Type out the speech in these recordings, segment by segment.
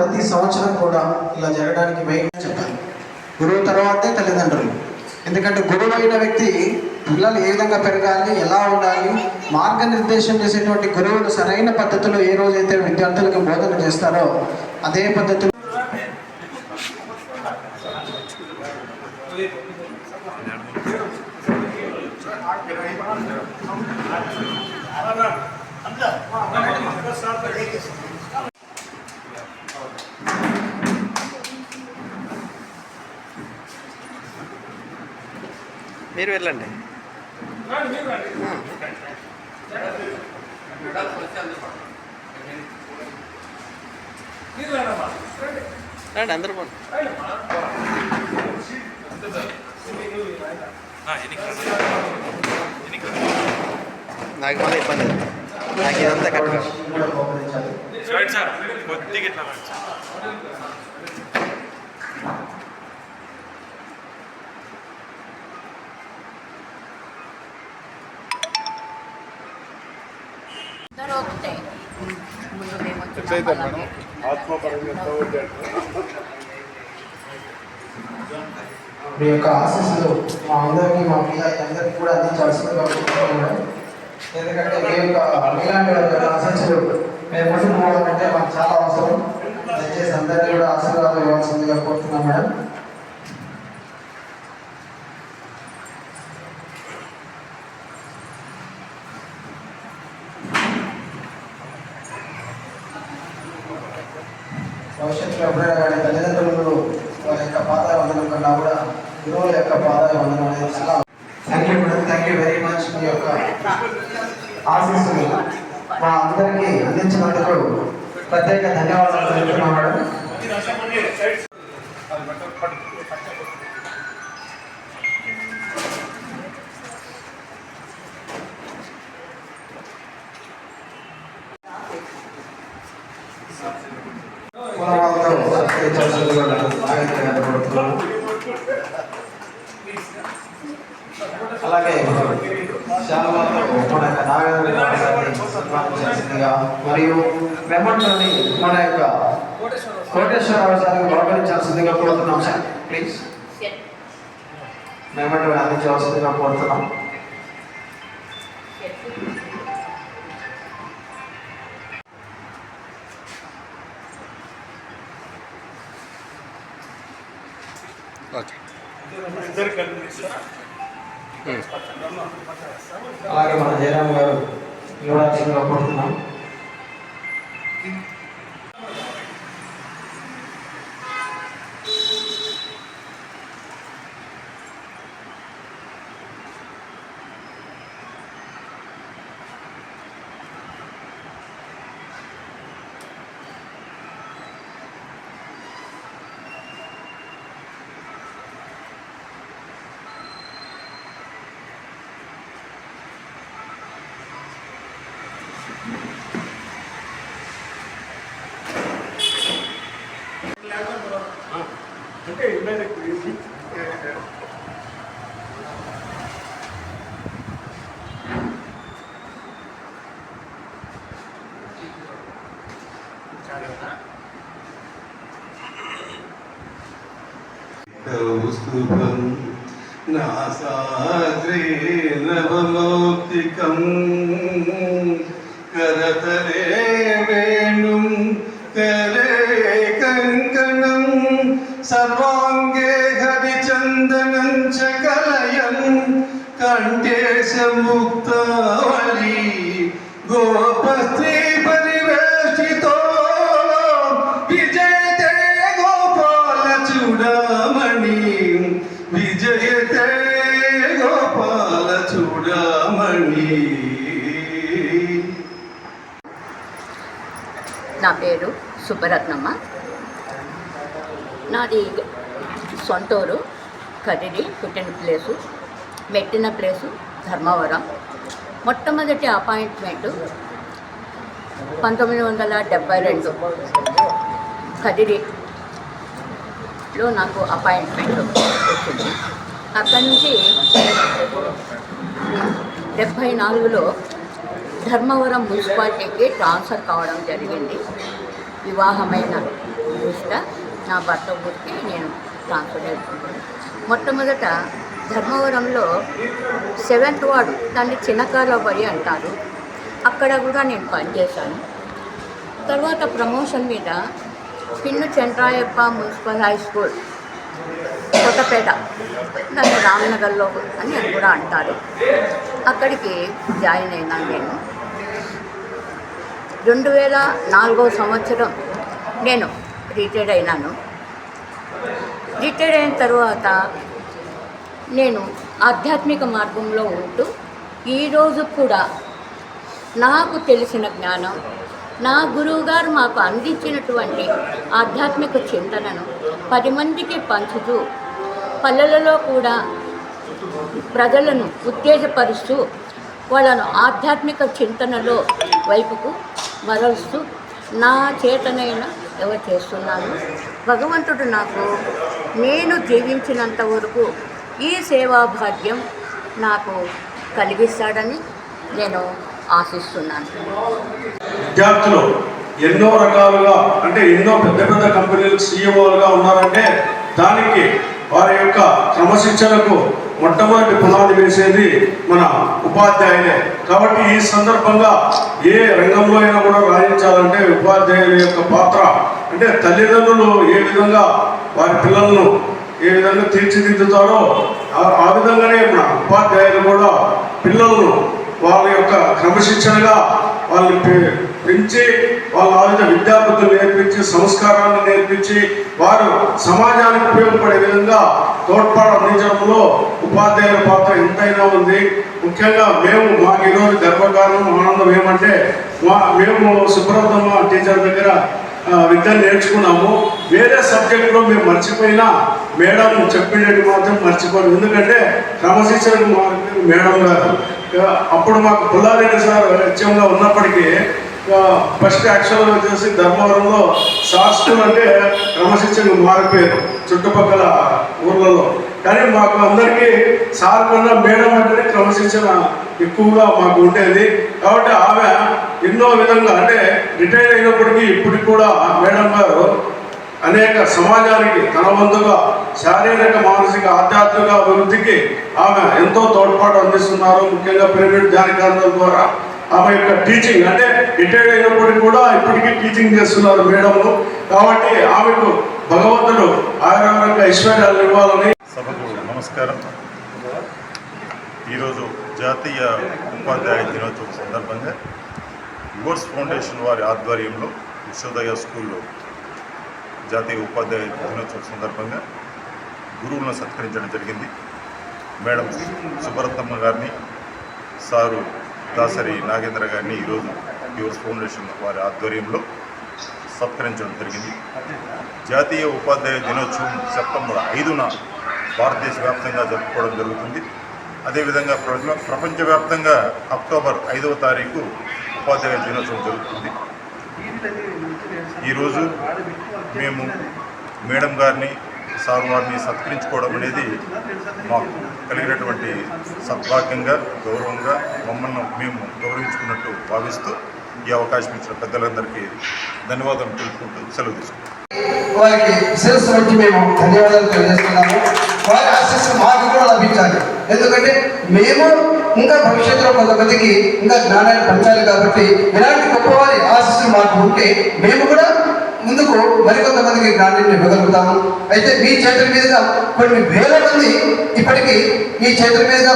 ప్రతి సంవత్సరం కూడా ఇలా జరగడానికి మెయిన్ చెప్పాలి గురువు తర్వాతే తల్లిదండ్రులు ఎందుకంటే గురువు అయిన వ్యక్తి పిల్లలు ఏ విధంగా పెరగాలి ఎలా ఉండాలి మార్గనిర్దేశం చేసేటువంటి గురువులు సరైన పద్ధతిలో ఏ రోజైతే విద్యార్థులకు బోధన చేస్తారో అదే పద్ధతిలో మీరు వెళ్ళండి. రండి అందరూ పోండి. నాకు మళ్ళీ ఇబ్బంది నాకు ఇదంతా కట్టుకోవాలి కొద్దిగా ఇట్లా రండి సార్ అందరూ ఒకటే ముందు మేము వచ్చిన ఎట్లయితే మేడం వాళ్ళకి ఆత్మపరంగా మీ యొక్క ఆశీస్సులు మా అందరికీ మా పిల్లలందరికీ కూడా అందించాల్సిందిగా కోరుకుంటున్నాం ఎందుకంటే మీ యొక్క మీలాంటి వారి ఆశీస్సులు మేము ముందుకు పోవాలంటే మాకు చాలా అవసరం. దయచేసి అందరికీ కూడా ఆశీర్వాదం ఇవ్వాల్సిందిగా కోరుతున్నాం మేడం. ఎప్పుడైనా తల్లిదండ్రులు వారి యొక్క పాదాల వందనం కన్నా కూడా గురువుల యొక్క పాదాల వందనం అనేది చాలా thank you madam thank you very much మీ యొక్క ఆశీస్సులు. మా అందరికీ అందించినందుకు ప్రత్యేక ధన్యవాదాలు తెలుపుతున్నాం మేడం నాగరికంగా కోరుతున్నాను. అలాగే శాలవాతో మన యొక్క గారిని సన్మానించాల్సిందిగా మరియు వెంబడిలోని మన యొక్క కోటేశ్వరరావు గారిని బహుకరించాల్సిందిగా కోరుతున్నాం సార్. ప్లీజ్ వెంబడి అందించవలసిందిగా కోరుతున్నాం. అలాగే మన జయరామ్ గారు ఇవ్వాల్సిందిగా కోరుతున్నాం అంటే కౌస్తుభం నాసాగ్రే నవమౌక్తికం కరతరే కంఠేశముక్తావళి గోపస్త్రీ పరివేష్టితో విజయతే గోపాల చూడమణి విజయతే గోపాల చూడమణి నా పేరు సుబ్బరత్నమ్మ. నాది సొంతూరు కదిరి పుట్టిన ప్లేసు మెట్టిన ప్లేసు ధర్మవరం. మొట్టమొదటి అపాయింట్మెంట్ పంతొమ్మిది వందల డెబ్బై రెండు. కదిరిలో నాకు అపాయింట్మెంట్ వచ్చింది. అక్కడి నుంచి డెబ్భై నాలుగులో ధర్మవరం మున్సిపాలిటీకి ట్రాన్స్ఫర్ కావడం జరిగింది. వివాహమైన దృష్ట నా భర్త ఊరికి నేను ట్రాన్స్ఫర్ అవుతున్నాను మొట్టమొదట ధర్మవరంలో సెవెంత్ వార్డు దాన్ని చిన్నకాలబడి అంటారు. అక్కడ కూడా నేను పనిచేశాను. తర్వాత ప్రమోషన్ మీద pin Chandrayappa municipal high school Kothapeta దాన్ని రామ్నగర్లో అని అని కూడా అంటారు. అక్కడికి జాయిన్ అయినాను నేను. రెండు వేల నాలుగో సంవత్సరం నేను రిటైర్డ్ అయినాను. రిటైర్ అయిన తర్వాత నేను ఆధ్యాత్మిక మార్గంలో ఉంటూ ఈరోజు కూడా నాకు తెలిసిన జ్ఞానం నా గురువుగారు మాకు అందించినటువంటి ఆధ్యాత్మిక చింతనను పది మందికి పంచుతూ పల్లెలలో కూడా ప్రజలను ఉత్తేజపరుస్తూ వాళ్ళను ఆధ్యాత్మిక చింతనలో వైపుకు మరలుస్తూ నా చేతనైన ఎవరు చేస్తున్నాను? భగవంతుడు నాకు నేను జీవించినంత వరకు ఈ సేవా భాగ్యం నాకు కలిగిస్తాడని నేను ఆశిస్తున్నాను. విద్యార్థులు ఎన్నో రకాలుగా అంటే ఎన్నో పెద్ద పెద్ద కంపెనీలు సీఈఓలుగా ఉన్నారంటే దానికి వారి యొక్క క్రమశిక్షణకు మొట్టమొదటి పునాది వేసేది మన ఉపాధ్యాయులే. కాబట్టి ఈ సందర్భంగా ఏ రంగంలో అయినా కూడా రాణించాలంటే ఉపాధ్యాయుల యొక్క పాత్ర అంటే తల్లిదండ్రులు ఏ విధంగా వారి పిల్లలను ఏ విధంగా తీర్చిదిద్దుతారో ఆ- ఆ విధంగానే మన ఉపాధ్యాయులు కూడా పిల్లలను వాళ్ళ యొక్క క్రమశిక్షణగా వాళ్ళని పెంచి వాళ్ళ ఆవిధ విధంగా విద్యాబుద్ధులు నేర్పించి సంస్కారాన్ని నేర్పించి వారు సమాజానికి ఉపయోగపడే విధంగా తోడ్పాటు అందించడంలో ఉపాధ్యాయుల పాత్ర ఎంతైనా ఉంది. ముఖ్యంగా మేము మాకు ఈరోజు గర్వకారణం ఆనందం ఏమంటే మా మేము సుబ్రహ్మణ్య టీచర్ దగ్గర విద్యను నేర్చుకున్నాము. వేరే సబ్జెక్టులో మేము మర్చిపోయినా మేడం చెప్పినట్టు మాత్రం మర్చిపోరు. ఎందుకంటే క్రమశిక్షణ మేడం గారు. అప్పుడు మాకు పుల్లారెడ్డి సార్ హెచ్ఎంగా ఉన్నప్పటికీ ఫస్ట్ యాక్చువల్గా వచ్చేసి ధర్మవరంలో సార్ స్కూల్ అంటే క్రమశిక్షణ మారిపోయారు. చుట్టుపక్కల ఊర్లలో. కానీ మాకు అందరికీ సార్ కన్నా మేడం అంటేనే క్రమశిక్షణ ఎక్కువగా మాకు ఉండేది. కాబట్టి ఆమె ఎన్నో విధంగా అంటే రిటైర్ అయినప్పటికీ ఇప్పటికి కూడా ఆ మేడం గారు అనేక సమాజానికి తన వంతుగా శారీరక మానసిక ఆధ్యాత్మిక అభివృద్ధికి ఆమె ఎంతో తోడ్పాటు అందిస్తున్నారు. ముఖ్యంగా పిరమిడ్ ధ్యాన ద్వారా. ఆమె యొక్క టీచింగ్ అంటే రిటైర్డ్ అయినప్పటికీ కూడా ఇప్పటికీ టీచింగ్ చేస్తున్నారు మేడంలు. కాబట్టి ఆమెకు భగవంతుడు ఆరోగ్య ఐశ్వర్యాలు ఇవ్వాలని సభకు నమస్కారం. ఈరోజు జాతీయ ఉపాధ్యాయ దినోత్సవం సందర్భంగా యువర్స్ ఫౌండేషన్ వారి ఆధ్వర్యంలో విశ్వోదయ స్కూల్లో జాతీయ ఉపాధ్యాయ దినోత్సవం సందర్భంగా గురువులను సత్కరించడం జరిగింది. మేడం సుభరతమ్మ గారిని సారు దాసరి నాగేంద్ర గారిని ఈరోజు యువర్స్ ఫౌండేషన్ వారి ఆధ్వర్యంలో సత్కరించడం జరిగింది. జాతీయ ఉపాధ్యాయ దినోత్సవం సెప్టెంబర్ ఐదున భారతదేశ వ్యాప్తంగా జరుపుకోవడం జరుగుతుంది. అదేవిధంగా ప్రపంచ ప్రపంచవ్యాప్తంగా అక్టోబర్ ఐదవ తారీఖు ఉపాధ్యాయ దినోత్సవం జరుగుతుంది. ఈరోజు మేము మేడం గారిని సార్ వారిని సత్కరించుకోవడం అనేది మాకు కలిగినటువంటి సద్భాగ్యంగా గౌరవంగా మమ్మల్ని మేము గౌరవించుకున్నట్టు భావిస్తూ ఈ అవకాశం ఇచ్చిన పెద్దలందరికీ ధన్యవాదాలు తెలుపుకుంటూ సెలవు తీసుకుంటాం. వారికి శిరస్సు వచ్చి మేము ధన్యవాదాలు తెలియజేస్తున్నాము. వారి మాకు కూడా లభించాలి. ఎందుకంటే మేము ఇంకా భవిష్యత్తులో కొంతమందికి ఇంకా జ్ఞానాన్ని పంచాలి కాబట్టి ఇలాంటి గొప్పవారి ఆశస్సులు మాకు ఉంటే మేము కూడా ముందుకు మరికొంతమందికి జ్ఞానాన్ని ఇవ్వగలుగుతాము. అయితే మీ చేతుల మీదుగా కొన్ని వేల మంది ఇప్పటికీ మీ చేతుల మీదుగా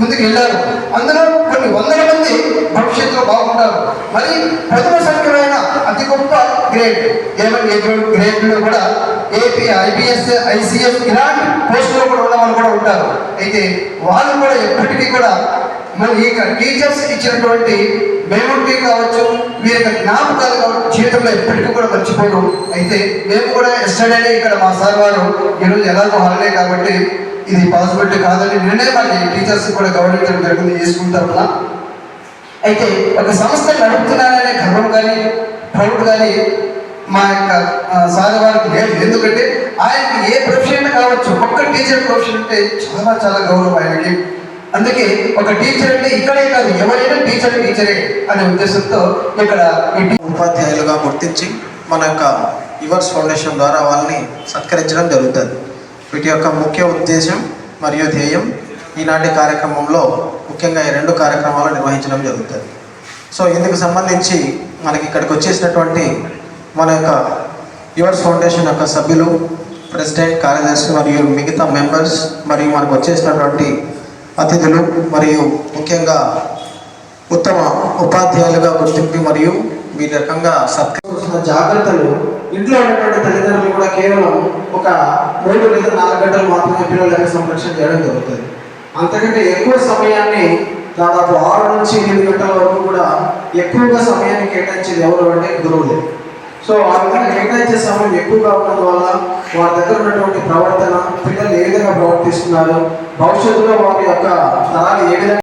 ముందుకు వెళ్ళారు. అందులో కొన్ని వందల మంది భవిష్యత్తులో బాగుంటారు. మరి ప్రథమ సంఖ్యమైన అతి గొప్ప గ్రేడ్ ఏమని గ్రేడ్లో కూడా ఏపీ ఐబిఎస్ ఐసిఎస్ ఇలాంటి పోస్టులో కూడా ఉన్నవాళ్ళు కూడా ఉంటారు. అయితే వాళ్ళు కూడా ఎప్పటికీ కూడా మరి ఈ టీచర్స్ ఇచ్చినటువంటి మెమొరీ కావచ్చు వీరి యొక్క జ్ఞాపకాలు కావచ్చు జీవితంలో ఎప్పటికీ కూడా మర్చిపోను అయితే మేము కూడా ఎస్టర్డేనే ఇక్కడ మా సార్ వారు ఈరోజు ఎలాగో హాలిడే కాబట్టి ఇది పాసిబిలిటీ కాదని నిన్నే మళ్ళీ టీచర్స్ కూడా గౌరవించడం జరిగింది ఈ స్కూల్ తరఫున అయితే ఒక సంస్థ నడుపుతున్నాననే గర్వం కానీ ప్రౌడ్ కానీ మా యొక్క సార్ వారికి లేదు. ఎందుకంటే ఆయనకి ఏ ప్రొఫెషన్ కావచ్చు ఒక్క టీచర్ ప్రొఫెషన్ అంటే చాలా చాలా గౌరవం ఆయనకి. అందుకే ఒక టీచర్ అంటే ఇక్కడే కాదు ఎవరైనా టీచర్ టీచరే అనే ఉద్దేశంతో ఇక్కడ ఉపాధ్యాయులుగా గుర్తించి మన యొక్క యువర్స్ ఫౌండేషన్ ద్వారా వాళ్ళని సత్కరించడం జరుగుతుంది. వీటి యొక్క ముఖ్య ఉద్దేశం మరియు ధ్యేయం ఈనాటి కార్యక్రమంలో ముఖ్యంగా ఈ రెండు కార్యక్రమాలు నిర్వహించడం జరుగుతుంది. సో ఇందుకు సంబంధించి మనకి ఇక్కడికి వచ్చేసినటువంటి మన యొక్క యువర్స్ ఫౌండేషన్ యొక్క సభ్యులు ప్రెసిడెంట్ కార్యదర్శి మరియు మిగతా మెంబర్స్ మరియు మనకు వచ్చేసినటువంటి అతిథులు మరియు ముఖ్యంగా ఉత్తమ ఉపాధ్యాయులుగా గుర్తింపు మరియు ఈ రకంగా సత్కరించిన జాగ్రత్తలు ఇంట్లో ఉన్నటువంటి తల్లిదండ్రులు కూడా కేవలం ఒక మూడు లేదా నాలుగు గంటలు మాత్రమే పిల్లలకి సంరక్షణ చేయడం జరుగుతుంది. అంతకంటే ఎక్కువ సమయాన్ని దాదాపు ఆరు నుంచి ఎనిమిది గంటల వరకు కూడా ఎక్కువగా సమయాన్ని కేటాయించేది ఎవరు అంటే గురువులే. సో ఆ విధంగా కేటాయించే సమయం ఎక్కువగా ఉన్నందువల్ల వారి దగ్గర ఉన్నటువంటి ప్రవర్తన పిల్లలు ఏ విధంగా ప్రవర్తిస్తున్నారు భవిష్యత్తులో వారి యొక్క తరాలు ఏ విధంగా